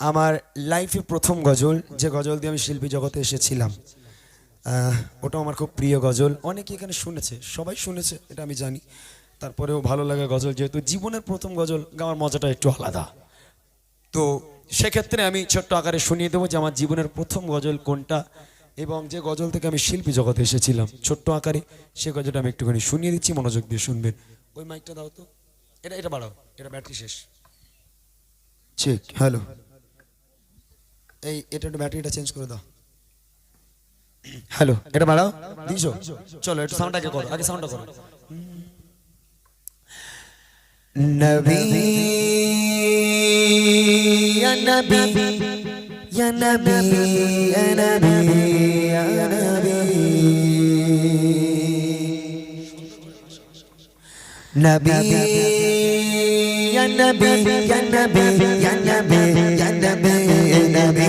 আমার লাইফে প্রথম গজল, যে গজল দিয়ে আমি শিল্পী জগতে এসেছিলাম ওটাও আমার খুব প্রিয় গজল। অনেকে এখানে শুনেছে, সবাই শুনেছে, এটা আমি জানি। তারপরেও ভালো লাগে গজল, যেহেতু জীবনের প্রথম গজল, গাওয়ার মজাটা একটু আলাদা। তো সেক্ষেত্রে আমি ছোট্ট আকারে শুনিয়ে দেবো যে আমার জীবনের প্রথম গজল কোনটা এবং যে গজল থেকে আমি শিল্পী জগতে এসেছিলাম ছোট্ট আকারে সে গজলটা আমি একটুখানি শুনিয়ে দিচ্ছি মনোযোগ দিয়ে শুনবেন। ওই মাইকটা দাও তো। এটা এটা বাড়াও এটা ব্যাটারি শেষ। ঠিক হ্যালো এই এটা একটু ব্যাটারিটা চেঞ্জ করে দাও। হ্যালো এটা বাড়াও। দিছো? চলো একটু সাউন্ড আগে করো আগে সাউন্ডটা করো। নবী ইয়া Ya Nabi, Ya Nabi, Ya Nabi Nabi, Ya Nabi, Ya Nabi, Ya Nabi, Ya Nabi, Ya Nabi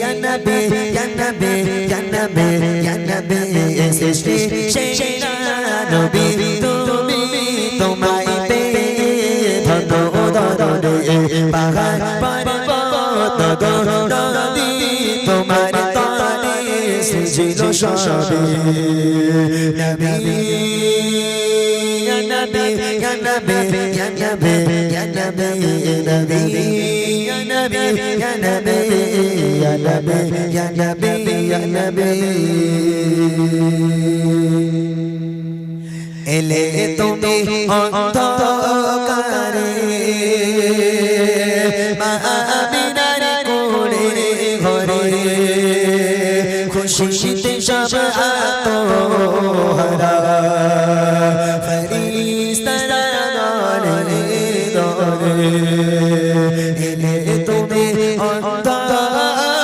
Ya Nabi, Ya Nabi, Ya Nabi, Ya Nabi, Ya Nabi, Ya Nabi ছিল সবে নবী নবী নবী নবী নবী নবী নবী নবী এলে তুমি অন্তকারে খুশিতে সব আত্মহারা ফরিস্তারা দলে দলে এলে তুমি অন্ধকারে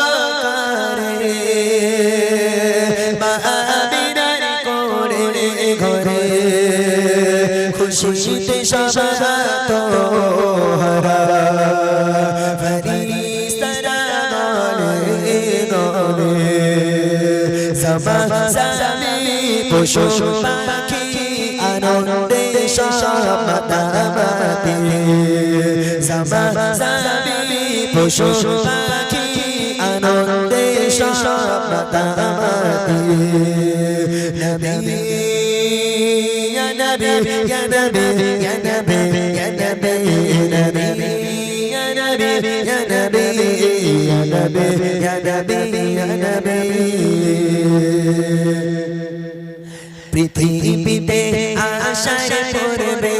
মা আমিনার কোলে ঘরে খুশিতে সব আত্মহারা ফরিস্তারা দলে দলে সবা সামি পশু পাখি আনন্দে সমাতামাতি সবা সামি পশু পাখি আনন্দে সমাতামাতি নবী ইয়া নবী ইয়া নবী ইয়া নবী ইয়া নবী নবী ইয়া নবী نبي يا نبي يا نبي পৃথিবীতে আশায় পড়বে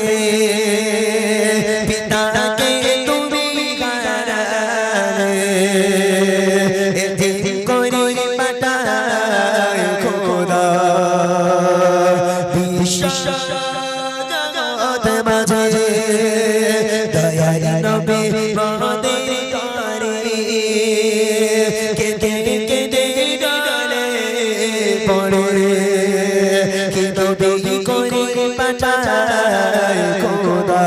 পড়ে, কি নবী করে পাঠায় খোদা।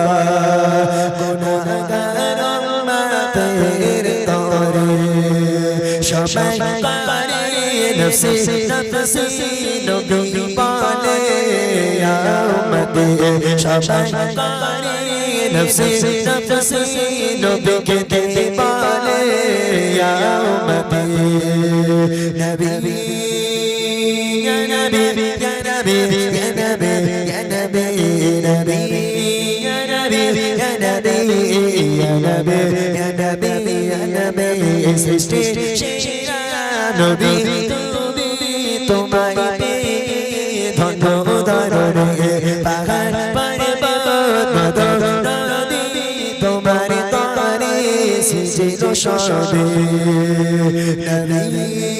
গুনাহগার উম্মতের তরে, সবাই পারে নফসি নফসি নবী বলে আমদে সবাই পারে নফসি নফসি নবীকে দিতে বলে আমদে নবী সৃষ্টি নবী তুমি তোমায় ধন্য উদাহরণে পাহাড় পর্বত নদী তোমার তরে সিজিল সবে নবী